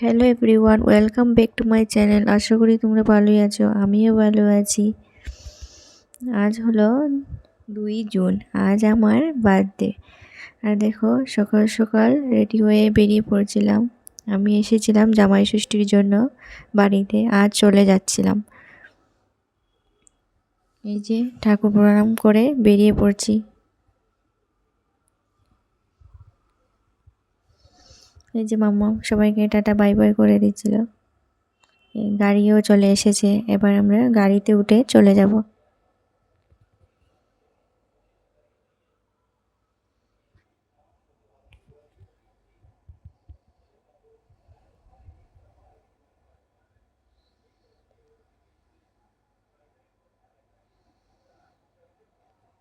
Hello everyone welcome back to my channel আশা করি তোমরা ভালোই আছো, আমিও ভালো আছি। আজ হলো দুই জুন, আজ আমার বার্থডে আর দেখো, সকাল সকাল রেডি হয়ে বেরিয়ে পড়ছিলাম। আমি এসেছিলাম জামাই ষষ্ঠীর জন্য বাড়িতে, আজ চলে যাচ্ছিলাম। এই যে ঠাকুর প্রণাম করে বেরিয়ে পড়ছি। এই যে মাম্মা সবাইকে টাটা, বাই বাই করে দিচ্ছিল। গাড়িও চলে এসেছে, এবার আমরা গাড়িতে উঠে চলে যাব।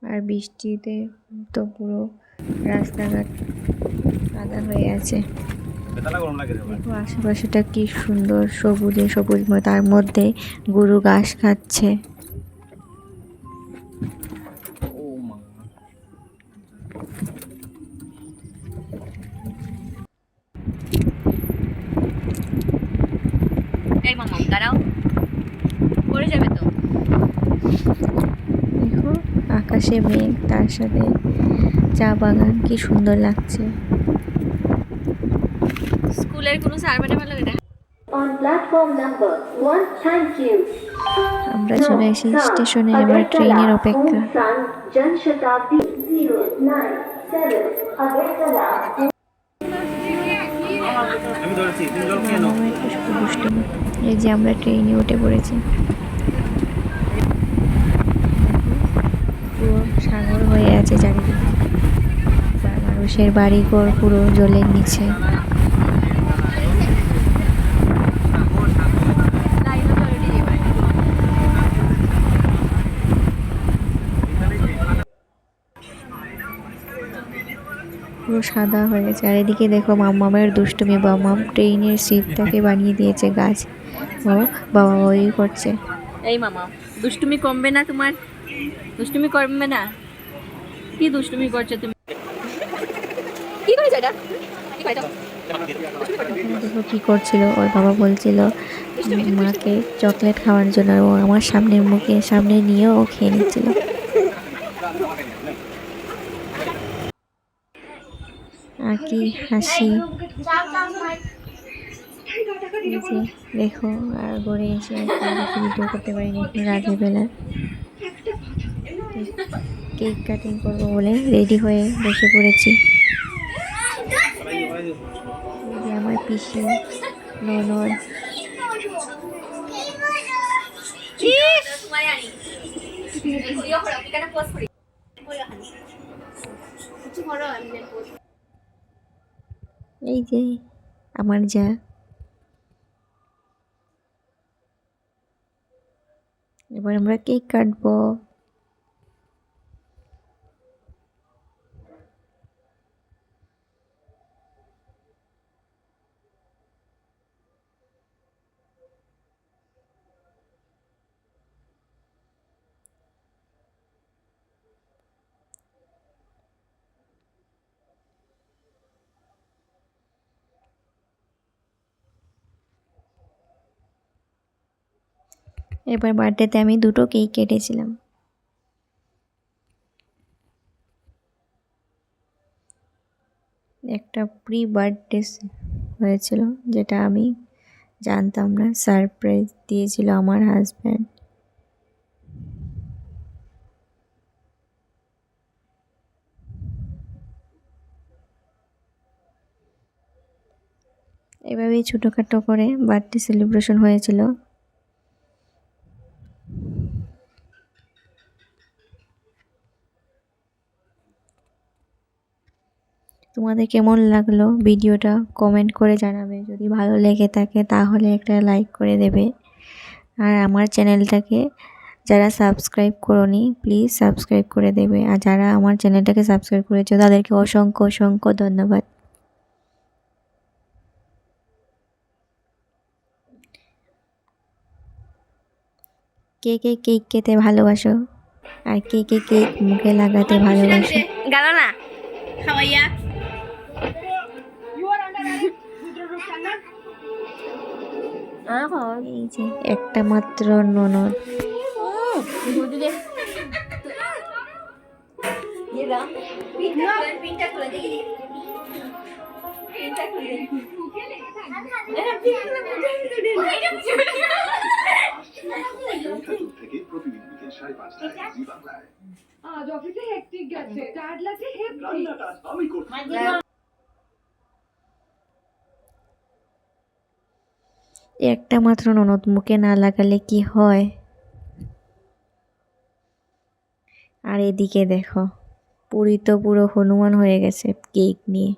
আর বৃষ্টিতে তো পুরো রাস্তাঘাট কাদা হয়ে আছে। দেখো আশেপাশেটা কি সুন্দর সবুজে সবুজময় তার মধ্যে গরু ঘাস খাচ্ছে। এই দাঁড়াও। পড়ে যাবে তো? দেখো আকাশে মেঘ তার সাথে চা বাগান কি সুন্দর লাগছে। স্কুলের কোনো স্যার ম্যাডাম লাগে না. আমরা চলে এসেছি স্টেশনে এবার ট্রেনের অপেক্ষা। এই যে আমরা ট্রেনে উঠে পড়েছি। পুরো সাগর হয়ে আছে চারিদিকে। মানুষের বাড়ি ঘর পুরো জলের নিচে। পুরো সাদা হয়ে গেছে। আর এদিকে দেখো মাম্মামের দুষ্টুমি মাম্মাম ট্রেনের সিটটাকে বানিয়ে দিয়েছে গাছ। ও বাবা ওই করছে। এই মামা দুষ্টুমি কমবে না তোমার? দুষ্টুমি কমবে না? কি দুষ্টুমি করছ তুমি? কি করেছ এটা? কি করেছ দেখো কি করছিল ওর বাবা বলছিল মাকে চকলেট খাওয়ার জন্য ও আমার সামনের মুখে সামনে নিয়ে ও খেয়ে নিচ্ছিল। আর কি হাসি দেখো, আর ঘরে এসে কিছু ভিডিও করতে পারিনি এখন রাতের বেলা। কেক কাটিং করব বলে রেডি হয়ে বসে পড়েছি। আমার পিসি, ননদ। এই যে আমার যা। এবার আমরা কেক কাটবো। এবার বার্থডেতে আমি দুটো কেক কেটেছিলাম। একটা প্রি বার্থডে হয়েছিল, যেটা আমি জানতাম না সারপ্রাইজ দিয়েছিল আমার হাজব্যান্ড এভাবেই ছোটোখাটো করে বার্থডে সেলিব্রেশন হয়েছিল। তোমাদের কেমন লাগল ভিডিওটা কমেন্ট করে জানাবে। যদি ভালো লেগে থাকে তাহলে একটা লাইক করে দেবে। আর আমার চ্যানেলটাকে যারা সাবস্ক্রাইব করনি প্লিজ সাবস্ক্রাইব করে দেবে। আর যারা আমার চ্যানেলটাকে সাবস্ক্রাইব করেছ, তাদেরকে অসংখ্য অসংখ্য ধন্যবাদ। কে কে কেক খেতে ভালোবাসো? আর কে কে কেক মুখে লাগাতে ভালোবাসো? গেল না। খাওয়াইয়া। এই যে একটা মাত্র ননদ আজ অফিসে হেক্টিক গেছে লাগছে হেক্টিক আমি করছি একটা মাত্র ননদ মুখে না লাগালে কি হয়? আর এদিকে দেখো, পুরী তো পুরো হনুমান হয়ে গেছে কেক নিয়ে।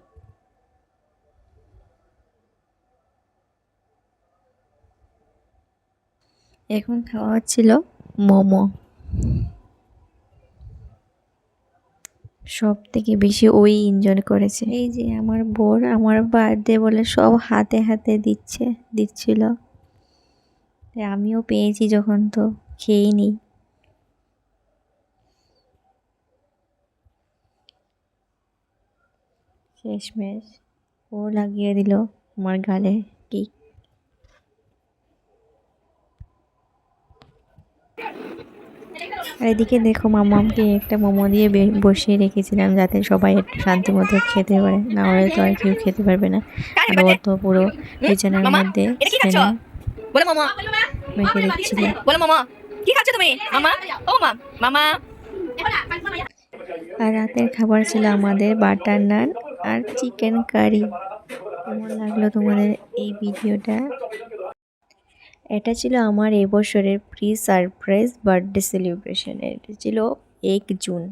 এখন খাওয়া হচ্ছিল মোমো। সব থেকে বেশি ওই এনজয় করেছে। এই যে আমার বোর আমার বার্থডে বলে সব হাতে হাতে দিচ্ছে, দিচ্ছিল। আমিও পেয়েছি যখন তো, খেয়েই নিই শেষমেশ ও লাগিয়ে দিল আমার গালে কেক আর এদিকে দেখো মামামকে একটা মোমো দিয়ে বসিয়ে রেখেছিলাম যাতে সবাই একটু শান্তি মতো খেতে পারে। না হলে তো আর কেউ খেতে পারবে না। আর ও তো পুরো বিছানার মধ্যে বলো মামা। মেখে রেখেছিল বলো মামা কি খাচ্ছ তুমি? মামা? ও মা মামা। আর রাতের খাবার ছিল আমাদের বাটার নান আর চিকেন কারি। কেমন লাগল তোমাদের এই ভিডিওটা? এটা ছিল আমার এবছরের প্রি সারপ্রাইজ বার্থডে সেলিব্রেশন এটা ছিল এক জুন।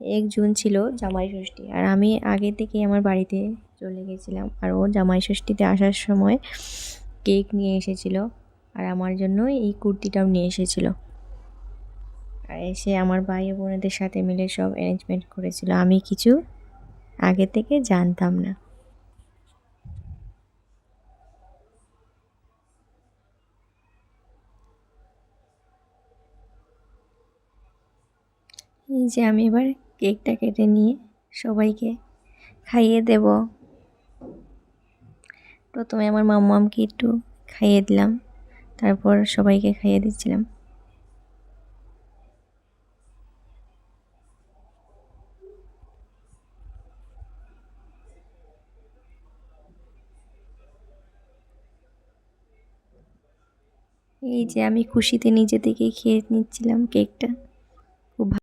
এক জুন ছিল জামাই ষষ্ঠী। আর আমি আগে থেকে আমার বাড়িতে চলে গেছিলাম। আর ও জামাই ষষ্ঠীতে আসার সময় কেক নিয়ে এসেছিল। আর আমার জন্য এই কুর্তিটাও নিয়ে এসেছিল। আর এসে আমার ভাই বোনেদের সাথে মিলে সব অ্যারেঞ্জমেন্ট করেছিল। আমি কিছু আগে থেকে জানতাম না। এই যে আমি এবার কেকটা কেটে নিয়ে সবাইকে খাইয়ে দেব। প্রথমে আমার মাম্মামকে একটু খাইয়ে দিলাম, তারপর সবাইকে খাইয়ে দিচ্ছিলাম। এই যে আমি খুশিতে নিজে থেকেই খেয়ে নিচ্ছিলাম কেকটা।